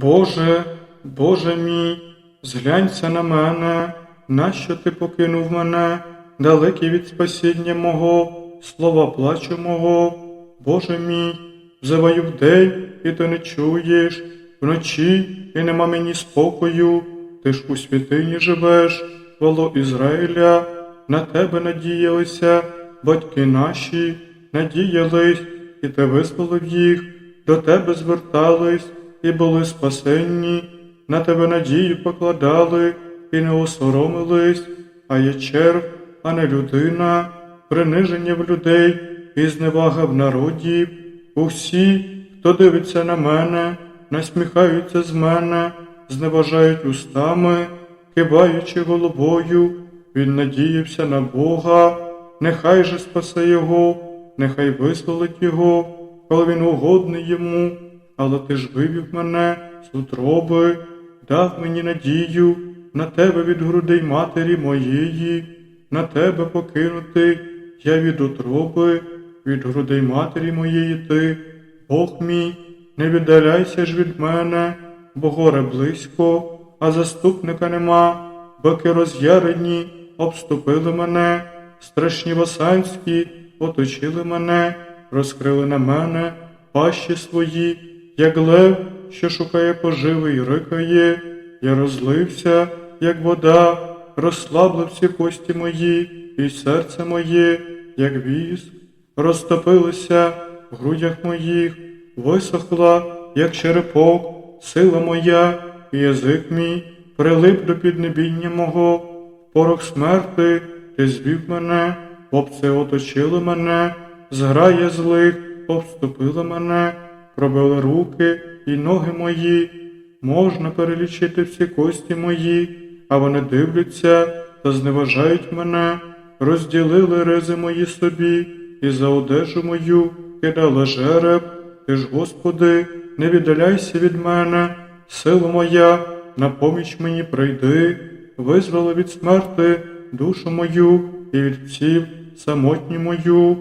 Боже, Боже мій, зглянься на мене, нащо ти покинув мене, далекий від спасіння мого, слова плачу мого, Боже мій, взиваю вдень, і ти не чуєш, вночі і нема мені спокою, ти ж у святині живеш, хвало Ізраїля, на тебе надіялися, батьки наші надіялись, і ти визволив їх, до тебе звертались і були спасенні, на тебе надію покладали і не осоромились, а є черв, а не людина, приниження в людей і зневага в народів. Усі, хто дивиться на мене, насміхаються з мене, зневажають устами, киваючи головою, він надіявся на Бога, нехай же спасе його, нехай визволить його, коли він угодний йому, але ти ж вивів мене з утроби, дав мені надію на тебе від грудей матері моєї, на тебе покинути я від утроби, від грудей матері моєї ти, Бог мій, не віддаляйся ж від мене, бо горе близько, а заступника нема, баки роз'ярені, обступили мене, страшні восанські оточили мене, розкрили на мене пащі свої, як лев, що шукає поживи й рикає, я розлився, як вода, розслаблився кості мої, і серце моє, як віз, розтопилося в грудях моїх, висохла, як черепок, сила моя, і язик мій прилип до піднебіння мого, порох смерти ти звів мене, попці оточили мене, зграє злих, обступила мене, пробили руки і ноги мої, можна перелічити всі кості мої, а вони дивляться та зневажають мене, розділили ризи мої собі, і за одежу мою кидали жереб. Ти ж, Господи, не віддаляйся від мене, сила моя, на поміч мені прийди, визволи від смерти душу мою і від всів самотню мою.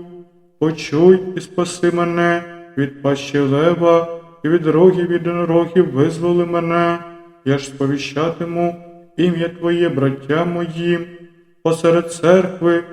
Почуй і спаси мене від пащі лева, і від рогів єдинорогів визволи мене, я ж сповіщатиму ім'я Твоє, браття моїм, посеред церкви,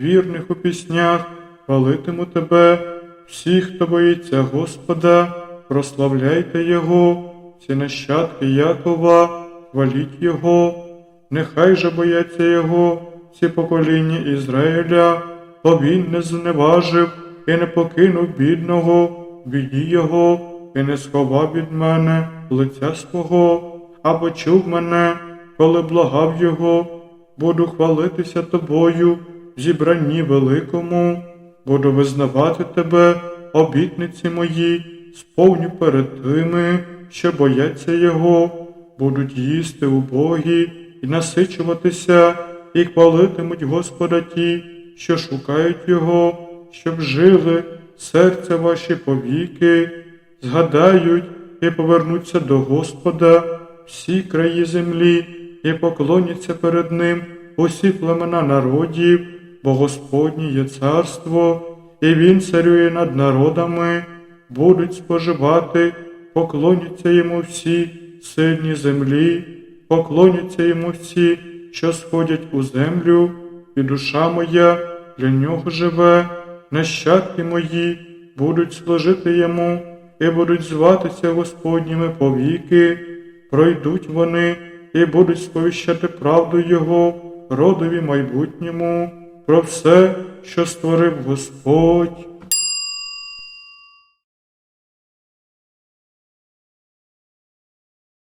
вірних у піснях, хвалитиму Тебе, всі, хто боїться Господа, прославляйте Його, всі нащадки Якова, хваліть Його, нехай же бояться Його, всі покоління Ізраїля, бо він не зневажив і не покинув бідного, біді його, і не сховав від мене лиця свого, або чув мене, коли благав його, буду хвалитися тобою в зібранні великому, буду визнавати тебе, обітниці мої, сповню перед тими, що бояться його, будуть їсти убогі і насичуватися, і хвалитимуть Господа ті, що шукають Його, щоб жили серця ваші повіки, згадають і повернуться до Господа всі краї землі, і поклоняться перед Ним усі племена народів, бо Господнє є царство, і Він царює над народами, будуть споживати, поклоняться йому всі сильні землі, поклоняться йому всі, що сходять у землю, і душа моя для нього живе, нащадки мої будуть служити йому і будуть зватися Господніми повіки, пройдуть вони і будуть сповіщати правду Його родові майбутньому про все, що створив Господь.